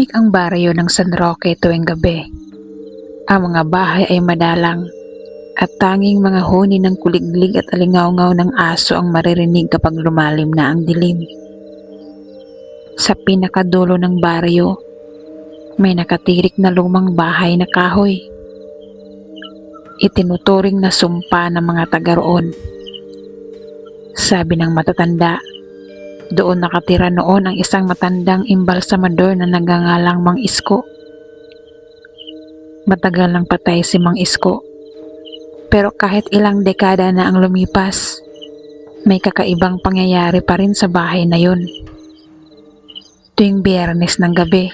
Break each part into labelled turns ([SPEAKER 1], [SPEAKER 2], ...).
[SPEAKER 1] Tahimik ang baryo ng San Roque tuwing gabi. Ang mga bahay ay madalang at tanging mga huni ng kuliglig at alingaw ng aso ang maririnig kapag lumalim na ang dilim. Sa pinakadulo ng baryo, may nakatirik na lumang bahay na kahoy. Itinuturing na sumpa ng mga taga roon. Sabi ng matatanda, doon nakatira noon ang isang matandang imbalsamador na nagangalang Mang Isko. Matagal nang patay si Mang Isko. Pero kahit ilang dekada na ang lumipas, may kakaibang pangyayari pa rin sa bahay na yun. Tuwing biyernes ng gabi,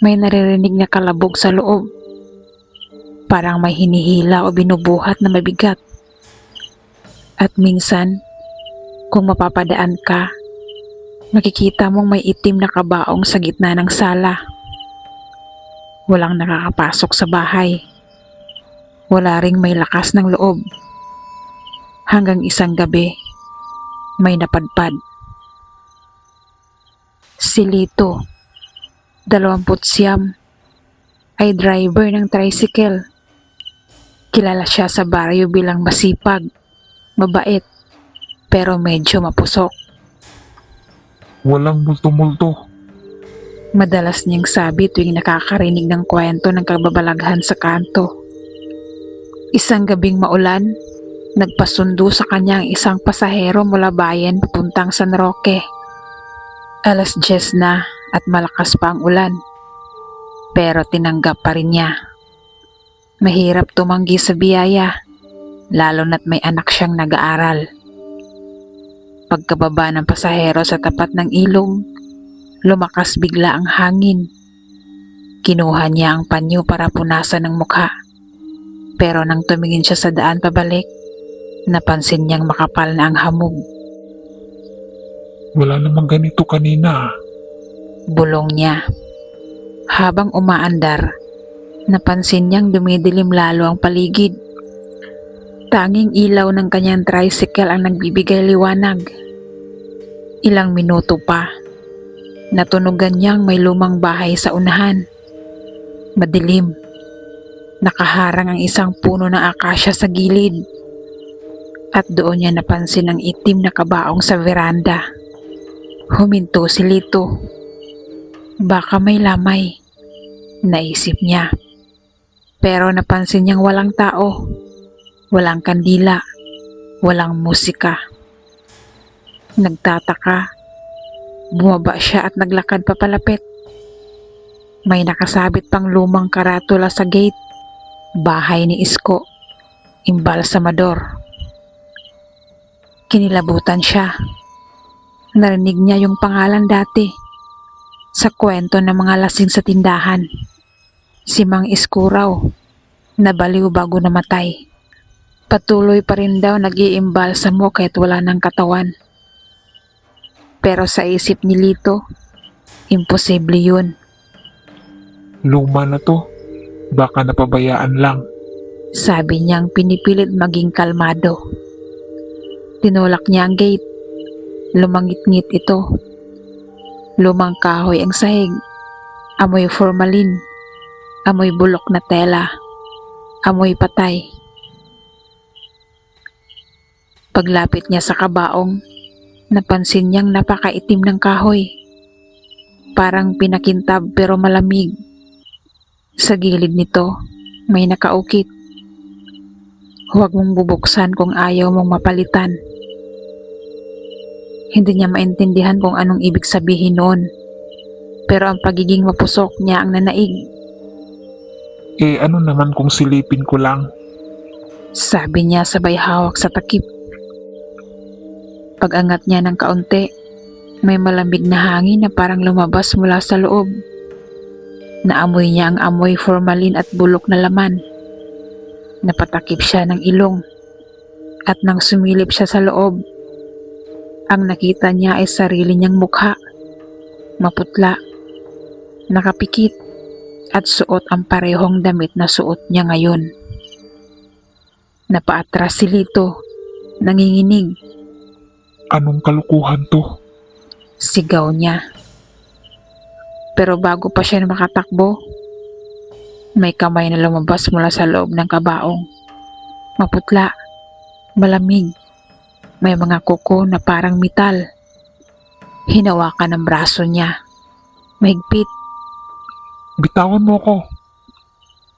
[SPEAKER 1] may naririnig na kalabog sa loob. Parang may hinihila o binubuhat na mabigat. At minsan, kung mapapadaan ka, makikita mong may itim na kabaong sa gitna ng sala. Walang nakakapasok sa bahay. Wala ring may lakas ng loob. Hanggang isang gabi, may napadpad. Si Lito, 20 siyam, ay driver ng tricycle. Kilala siya sa baryo bilang masipag, mabait, pero medyo mapusok.
[SPEAKER 2] Walang multo-multo.
[SPEAKER 1] Madalas niyang sabi tuwing nakakarinig ng kwento ng kababalaghan sa kanto. Isang gabing maulan, nagpasundo sa kanya ang isang pasahero mula bayan papuntang San Roque. Alas 10 na at malakas pa ang ulan. Pero tinanggap pa rin niya. Mahirap tumanggi sa biyaya, lalo na't may anak siyang nag-aaral. Pagkababa ng pasahero sa tapat ng ilong, lumakas bigla ang hangin. Kinuha niya ang panyo para punasan ng mukha. Pero nang tumingin siya sa daan pabalik, napansin niyang makapal na ang hamog.
[SPEAKER 2] Wala namang ganito kanina.
[SPEAKER 1] Bulong niya. Habang umaandar, napansin niyang dumidilim lalo ang paligid. Tanging ilaw ng kanyang tricycle ang nagbibigay liwanag. Ilang minuto pa, natunugan niyang may lumang bahay sa unahan. Madilim. Nakaharang ang isang puno ng akasya sa gilid. At doon niya napansin ang itim na kabaong sa veranda. Huminto si Lito. Baka may lamay. Naisip niya. Pero napansin niyang walang tao. Walang kandila. Walang musika. Nagtataka. Bumaba siya at naglakad papalapit. May nakasabit pang lumang karatula sa gate. Bahay ni Isko. Imbalsamador. Kinilabutan siya. Narinig niya yung pangalan dati sa kwento ng mga lasing sa tindahan. Si Mang Isko raw, nabaliw bago namatay. Patuloy pa rin daw nag-iimbal sa mo kahit wala ng katawan. Pero sa isip ni Lito, imposible yun.
[SPEAKER 2] Luma na to. Baka napabayaan lang.
[SPEAKER 1] Sabi niyang pinipilit maging kalmado. Tinulak niya ang gate. Lumangit-ngit ito. Lumang kahoy ang sahig. Amoy formalin. Amoy bulok na tela. Amoy patay. Paglapit niya sa kabaong, napansin niyang napakaitim ng kahoy. Parang pinakintab pero malamig. Sa gilid nito, may nakaukit. Huwag mong bubuksan kung ayaw mong mapalitan. Hindi niya maintindihan kung anong ibig sabihin noon. Pero ang pagiging mapusok niya ang nanaig.
[SPEAKER 2] Eh ano naman kung silipin ko lang?
[SPEAKER 1] Sabi niya sabay hawak sa takip. Pag-angat niya ng kaunti, may malamig na hangin na parang lumabas mula sa loob. Naamoy niya ang amoy formalin at bulok na laman. Napatakip siya ng ilong. At nang sumilip siya sa loob, ang nakita niya ay sarili niyang mukha. Maputla, nakapikit, at suot ang parehong damit na suot niya ngayon. Napaatras si Lito, nanginginig,
[SPEAKER 2] Anong kalukuhan to?
[SPEAKER 1] sigaw niya. Pero bago pa siya makatakbo, may kamay na lumabas mula sa loob ng kabaong. Maputla, malamig, may mga kuko na parang metal. Hinawakan ng braso niya. Mahigpit,
[SPEAKER 2] Bitawan mo ko.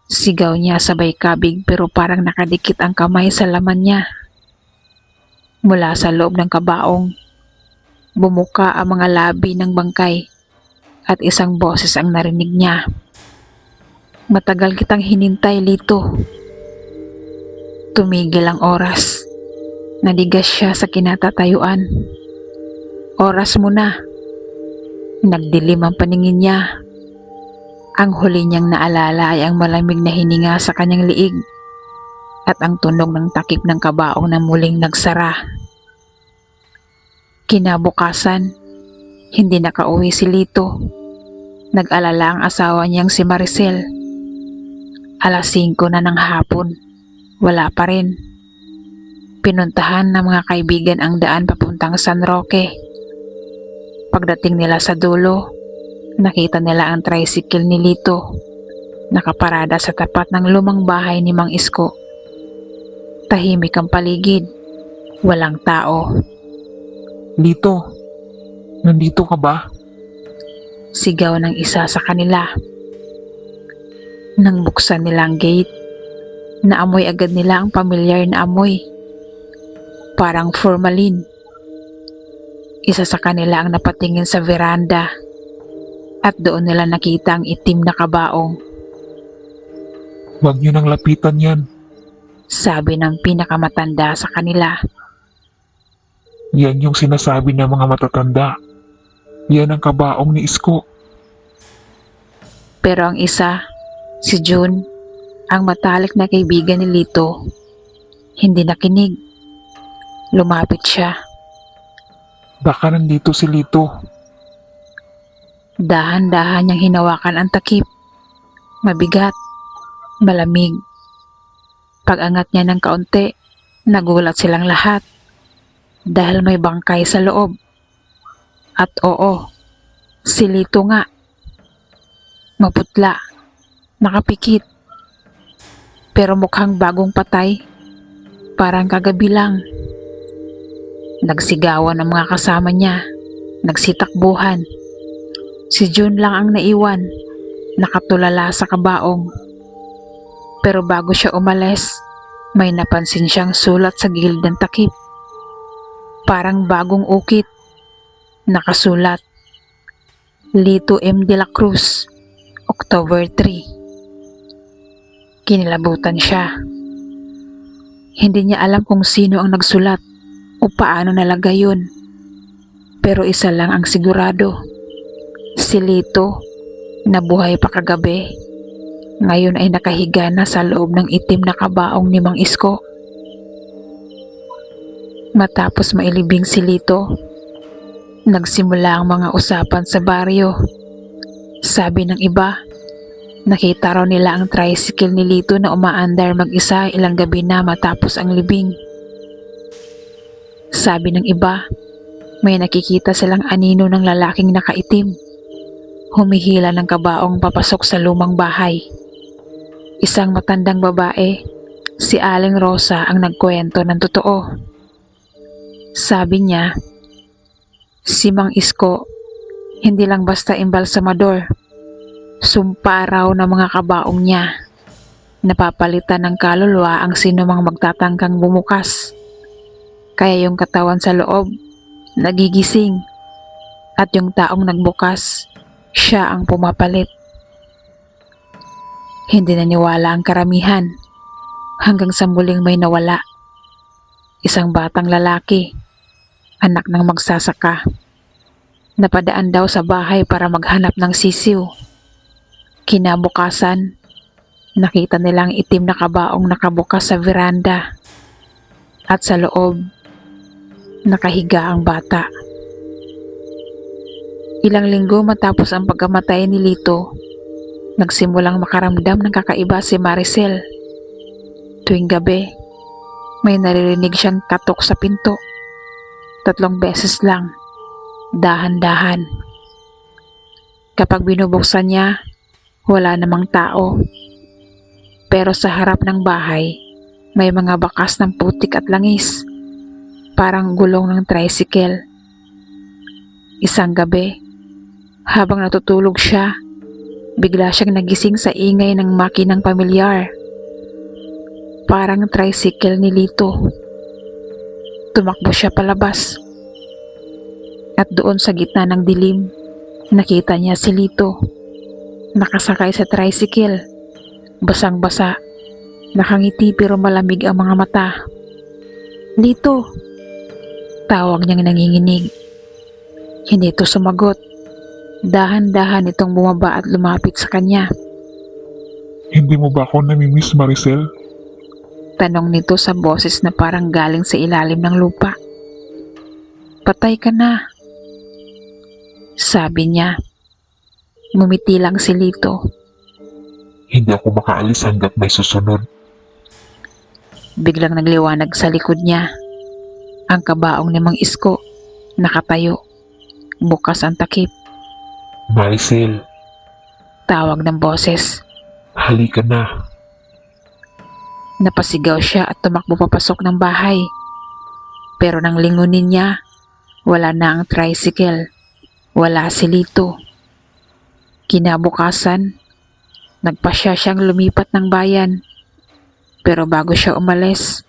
[SPEAKER 1] sigaw niya sabay kabig pero parang nakadikit ang kamay sa laman niya. Mula sa loob ng kabaong, bumuka ang mga labi ng bangkay at isang boses ang narinig niya. Matagal kitang hinintay, Lito. Tumigil ang oras. Nadigas siya sa kinatatayuan. Oras mo na. Nagdilim ang paningin niya. Ang huli niyang naalala ay ang malamig na hininga sa kanyang liig at ang tunog ng takip ng kabaong na muling nagsara. Kinabukasan, hindi nakauwi si Lito. Nag-alala ang asawa niyang si Maricel. Alas 5 na ng hapon, wala pa rin. Pinuntahan ng mga kaibigan ang daan papuntang San Roque. Pagdating nila sa dulo, nakita nila ang tricycle ni Lito. Nakaparada sa tapat ng lumang bahay ni Mang Isko. Tahimik ang paligid. Walang tao.
[SPEAKER 2] Lito, nandito ka ba?
[SPEAKER 1] Sigaw ng isa sa kanila. Nang buksan nila ang gate, naamoy agad nila ang pamilyar na amoy. Parang formalin. Isa sa kanila ang napatingin sa veranda at doon nila nakita ang itim na kabaong.
[SPEAKER 2] Huwag niyo nang lapitan yan.
[SPEAKER 1] Sabi ng pinakamatanda sa kanila.
[SPEAKER 2] Yan yung sinasabi ng mga matatanda. Yan ang kabaong ni Isko.
[SPEAKER 1] Pero ang isa, si June, ang matalik na kaibigan ni Lito, hindi nakinig. Lumapit siya.
[SPEAKER 2] Baka nandito si Lito.
[SPEAKER 1] Dahan-dahan niyang hinawakan ang takip. Mabigat, malamig. Pag-angat niya ng kaunti, nagulat silang lahat. Dahil may bangkay sa loob. At oo, si Lito nga. Maputla, nakapikit. Pero mukhang bagong patay. Parang kagabi lang. Nagsigawan ang mga kasama niya. Nagsitakbuhan. Si June lang ang naiwan, nakatulala sa kabaong. Pero bago siya umalis, may napansin siyang sulat sa gilid ng takip. Parang bagong ukit. Nakasulat. Lito M. de la Cruz, October 3. Kinilabutan siya. Hindi niya alam kung sino ang nagsulat o paano nalagay yun. Pero isa lang ang sigurado si Lito na buhay pa kagabi. Ngayon ay nakahiga na sa loob ng itim na kabaong ni Mang Isko. Matapos mailibing si Lito, nagsimula ang mga usapan sa baryo. Sabi ng iba, nakita raw nila ang tricycle ni Lito na umaandar mag-isa ilang gabi na matapos ang libing. Sabi ng iba, may nakikita silang anino ng lalaking nakaitim humihila ng kabaong papasok sa lumang bahay. Isang matandang babae, si Aling Rosa ang nagkwento ng totoo. Sabi niya, si Mang Isko, hindi lang basta imbalsamador, sumpa raw ng mga kabaong niya. Napapalitan ng kaluluwa ang sinumang magtatangkang bumukas. Kaya yung katawan sa loob, nagigising. At yung taong nagbukas, siya ang pumapalit. Hindi naniwala ang karamihan hanggang sa muling may nawala. Isang batang lalaki, anak ng magsasaka. Napadaan daw sa bahay para maghanap ng sisiw. Kinabukasan, nakita nilang itim na kabaong nakabukas sa veranda. At sa loob, nakahiga ang bata. Ilang linggo matapos ang pagkamatay ni Lito, nagsimulang makaramdam ng kakaiba si Maricel. Tuwing gabi, may naririnig siyang katok sa pinto. Tatlong beses lang, dahan-dahan. Kapag binubuksan niya, wala namang tao. Pero sa harap ng bahay, may mga bakas ng putik at langis. Parang gulong ng tricycle. Isang gabi, habang natutulog siya, bigla siyang nagising sa ingay ng makinang pamilyar. Parang tricycle ni Lito. Tumakbo siya palabas. At doon sa gitna ng dilim, nakita niya si Lito. Nakasakay sa tricycle. Basang-basa. Nakangiti pero malamig ang mga mata. Lito! Tawag niyang nanginginig. Hindi ito sumagot. Dahan-dahan itong bumaba at lumapit sa kanya.
[SPEAKER 2] Hindi mo ba ako namimiss Maricel?
[SPEAKER 1] Tanong nito sa boses na parang galing sa ilalim ng lupa. Patay ka na. Sabi niya. Ngumiti lang si Lito.
[SPEAKER 2] Hindi ako makaalis hanggat may susunod.
[SPEAKER 1] Biglang nagliwanag sa likod niya. Ang kabaong ni Mang Isko. Nakatayo. Bukas ang takip.
[SPEAKER 2] Maricel,
[SPEAKER 1] Tawag ng boses.
[SPEAKER 2] halika na.
[SPEAKER 1] Napasigaw siya at tumakbo papasok ng bahay. Pero nang lingunin niya, wala na ang tricycle. Wala si Lito. Kinabukasan, nagpasya siyang lumipat ng bayan. Pero bago siya umalis,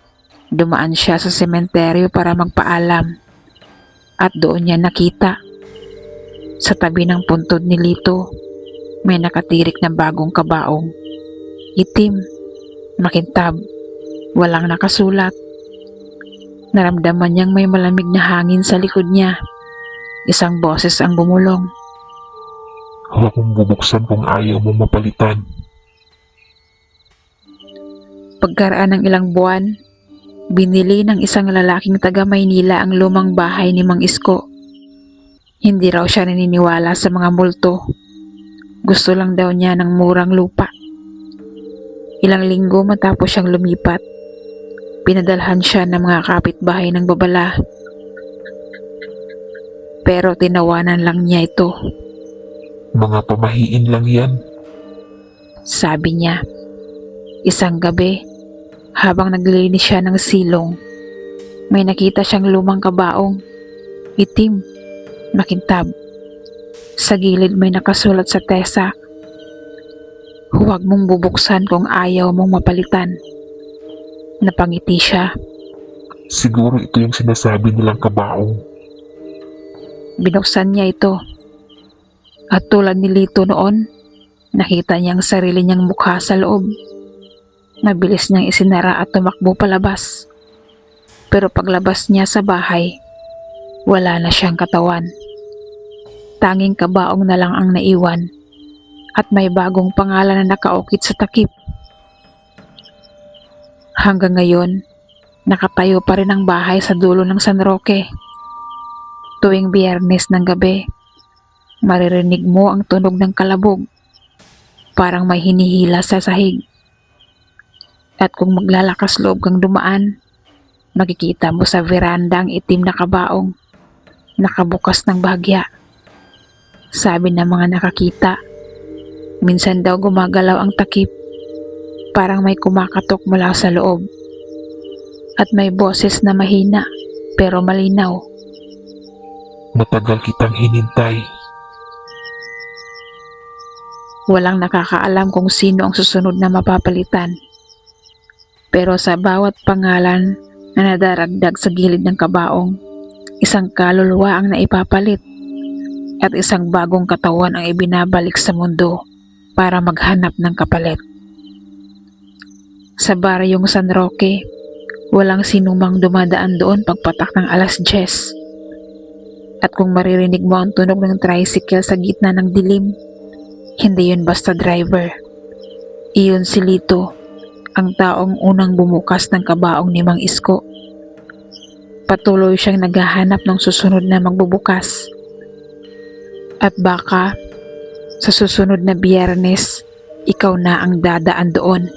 [SPEAKER 1] dumaan siya sa sementeryo para magpaalam. At doon niya nakita. Sa tabi ng puntod ni Lito, may nakatirik na bagong kabaong. Itim makintab, walang nakasulat. Naramdaman niyang may malamig na hangin sa likod niya. Isang boses ang bumulong.
[SPEAKER 2] Huwag mong bubuksan kung ayaw mo mapalitan.
[SPEAKER 1] Pagkaraan ng ilang buwan, binili ng isang lalaking taga Maynila ang lumang bahay ni Mang Isko. Hindi raw siya naniniwala sa mga multo. Gusto lang daw niya ng murang lupa. Ilang linggo matapos siyang lumipat, pinadalhan siya ng mga kapitbahay ng babala. Pero tinawanan lang niya ito.
[SPEAKER 2] Mga pamahiin lang yan.
[SPEAKER 1] Sabi niya, isang gabi, habang naglilinis siya ng silong, may nakita siyang lumang kabaong, itim, makintab. Sa gilid may nakasulat sa tesa, Huwag mong bubuksan kung ayaw mong mapalitan. Napangiti siya,
[SPEAKER 2] Siguro ito yung sinasabi nilang kabaong.
[SPEAKER 1] binuksan niya ito. At tulad ni Lito noon, nakita niya ang sarili niyang mukha sa loob. Mabilis niyang isinara at tumakbo palabas. Pero paglabas niya sa bahay, wala na siyang katawan. Tanging kabaong na lang ang naiwan at may bagong pangalan na nakaukit sa takip. Hanggang ngayon, nakatayo pa rin ang bahay sa dulo ng San Roque. Tuwing biyernes ng gabi, maririnig mo ang tunog ng kalabog. Parang may hinihila sa sahig. At kung maglalakas loob kang dumaan, makikita mo sa veranda ang itim na kabaong, nakabukas ng bahagya. Sabi ng mga nakakita, minsan daw gumagalaw ang takip, parang may kumakatok mula sa loob. At may boses na mahina, pero malinaw.
[SPEAKER 2] Matagal kitang hinintay.
[SPEAKER 1] Walang nakakaalam kung sino ang susunod na mapapalitan. Pero sa bawat pangalan na nadaragdag sa gilid ng kabaong, isang kaluluwa ang naipapalit at isang bagong katawan ang ibinabalik sa mundo para maghanap ng kapalit. Sa baryong San Roque, walang sinumang dumadaan doon pagpatak ng alas 10. At kung maririnig mo ang tunog ng tricycle sa gitna ng dilim, hindi yun basta driver. Iyon si Lito, ang taong unang bumukas ng kabaong ni Mang Isko. Patuloy siyang naghahanap ng susunod na magbubukas. At baka, sa susunod na biyernes, ikaw na ang dadaan doon.